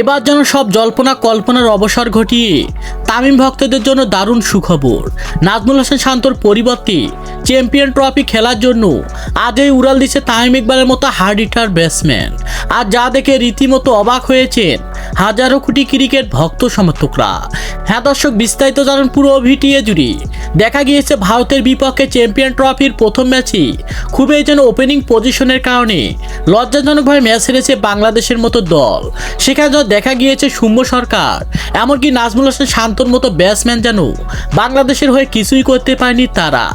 এবার যেন সব জল্পনা কল্পনার অবসর ঘটিয়ে তামিম ভক্তদের জন্য দারুণ সুখবর। নাজমুল হাসান শান্তর পরিবর্তে চ্যাম্পিয়ন ট্রফি খেলার জন্য আজই উড়াল দিচ্ছে তামিম ইকবালের মতো হার্ড হিটার ব্যাটসম্যান। আর যা দেখে রীতিমতো অবাক হয়েছেন হাজারো কোটি ক্রিকেট ভক্ত সমর্থকরা। হ্যাঁ দর্শক, বিস্তারিত জানান পুরো ভিটিএ জুড়ে। দেখা গিয়েছে ভারতের বিপক্ষে চ্যাম্পিয়ন ট্রফির প্রথম ম্যাচই। খুবই যেন ওপেনিং পজিশনের কারণে লজ্জাজনকভাবে ম্যাচ হেরেছে বাংলাদেশের মতো দল। সেখানে দেখা গিয়েছে শুম্ভ সরকার, এমনকি নাজমুল হাসান শান্তর মতো ব্যাটসম্যান যেন বাংলাদেশের হয়ে কিছুই করতে পারেনি তারা।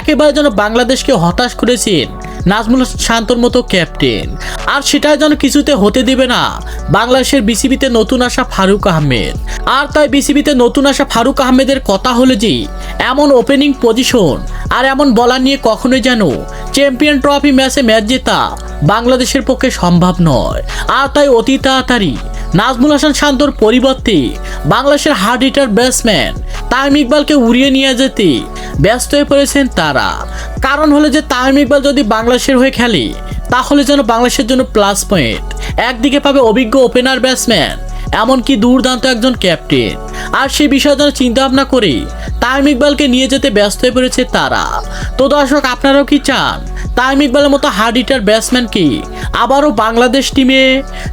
একেবারে যেন বাংলাদেশকে হতাশ করেছেন নাজমুল শান্তর মতো ক্যাপ্টেন আর সেটাই যেন কিছুতে হতে দিবে না। বাংলাদেশের বিসিবিতে নতুন আসা ফারুক আহমেদ। আর তাই বিসিবিতে নতুন আসা ফারুক আহমেদের কথা হলো যে, এমন ওপেনিং পজিশন আর এমন বলার নিয়ে কখনোই যেন চ্যাম্পিয়ন ট্রফি ম্যাচে ম্যাচ জেতা বাংলাদেশের পক্ষে সম্ভব নয়। আর তাই অতি তাড়াতাড়ি নাজমুল হাসান শান্তর পরিবর্তে বাংলাদেশের হার্ড হিটার ব্যাটসম্যান তাইম ইকবালকে উড়িয়ে নিয়ে যেতে ব্যস্ত হয়ে পড়েছেন তারা। কারণ হলো যে তামিম ইকবাল যদি বাংলাদেশের হয়ে খেলে, তাহলে যেন বাংলাদেশের জন্য প্লাস পয়েন্ট একদিকে পাবে অভিজ্ঞ ওপেনার ব্যাটসম্যান এমনকি দুর্দান্ত একজন ক্যাপ্টেন আর সেই বিষয়ে যেন চিন্তা ভাবনা করে তামিম ইকবালকে নিয়ে যেতে ব্যস্ত হয়ে পড়েছে তারা। তো দর্শক, আপনারাও কি চান? তামিম ইকবালের মতো হার্ড হিটার ব্যাটসম্যান কি আবারও বাংলাদেশ টিমে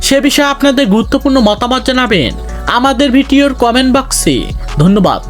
সে বিষয়ে আপনাদের গুরুত্বপূর্ণ মতামত জানাবেন আমাদের ভিডিওর কমেন্ট বক্সে ধন্যবাদ।